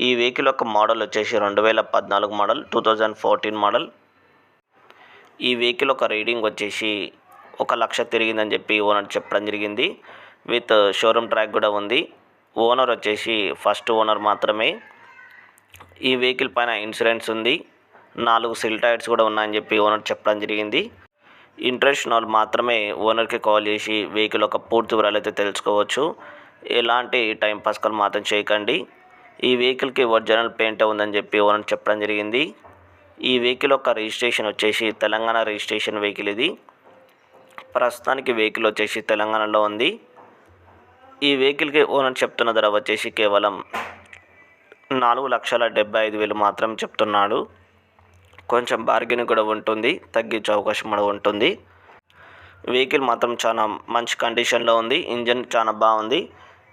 ఈ వెహికల్ యొక్క మోడల్ వచ్చేసి రెండు వేల పద్నాలుగు model two thousand fourteen model. ఈ వెహికల్ ఒక రీడింగ్ వచ్చేసి ఒక లక్ష తిరిగిందని చెప్పి ఓనర్ చెప్పడం జరిగింది. విత్ షోరూమ్ ట్రాక్ కూడా ఉంది. ఓనర్ వచ్చేసి ఫస్ట్ ఓనర్ మాత్రమే. ఈ వెహికల్ పైన ఇన్సూరెన్స్ ఉంది. నాలుగు సిల్ టైర్స్ కూడా ఉన్నాయని చెప్పి ఓనర్ చెప్పడం జరిగింది. ఇంట్రెస్ట్ వాళ్ళు మాత్రమే ఓనర్కి కాల్ చేసి వెహికల్ ఒక పూర్తి వివరాలు అయితే తెలుసుకోవచ్చు. ఎలాంటి టైం పాస్కల్ మాత్రం చేయకండి. ఈ వెహికల్కి ఒరిజినల్ పెయింట్ ఉందని చెప్పి ఓనర్ చెప్పడం జరిగింది. ఈ వెహికల్ యొక్క రిజిస్ట్రేషన్ వచ్చేసి తెలంగాణ రిజిస్ట్రేషన్ వెహికల్ ఇది. ప్రస్తుతానికి వెహికల్ వచ్చేసి తెలంగాణలో ఉంది. ఈ వెహికల్కి ఓనర్ చెప్తున్న ధర వచ్చేసి కేవలం నాలుగు లక్షల డెబ్బై ఐదు వేలు మాత్రం చెప్తున్నాడు. కొంచెం బార్గెన్ కూడా ఉంటుంది తగ్గించే అవకాశం కూడా ఉంటుంది. వెహికల్ మాత్రం చాలా మంచి కండిషన్లో ఉంది ఇంజన్ చాలా బాగుంది.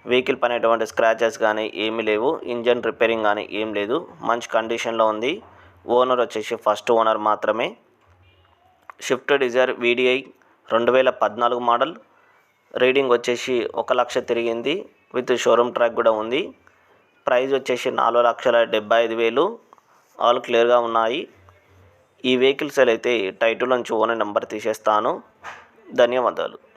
వెహికల్ పైన ఎటువంటి స్క్రాచెస్ కానీ ఏమీ లేవు. ఇంజన్ రిపేరింగ్ కానీ ఏం లేదు. మంచి కండిషన్లో ఉంది. ఓనర్ వచ్చేసి ఫస్ట్ ఓనర్ మాత్రమే. షిఫ్ట్ డిజైర్ వీడిఐ రెండు వేల పద్నాలుగు మోడల్ రీడింగ్ వచ్చేసి ఒక లక్ష తిరిగింది. విత్ షోరూమ్ ట్రాక్ కూడా ఉంది. ప్రైస్ వచ్చేసి నాలుగు లక్షల డెబ్బై ఐదు వేలు. ఆల్ క్లియర్గా ఉన్నాయి. ఈ వెహికల్స్ అయితే టైటిల్ నుంచి ఓనర్ నెంబర్ తీసేస్తాను. ధన్యవాదాలు.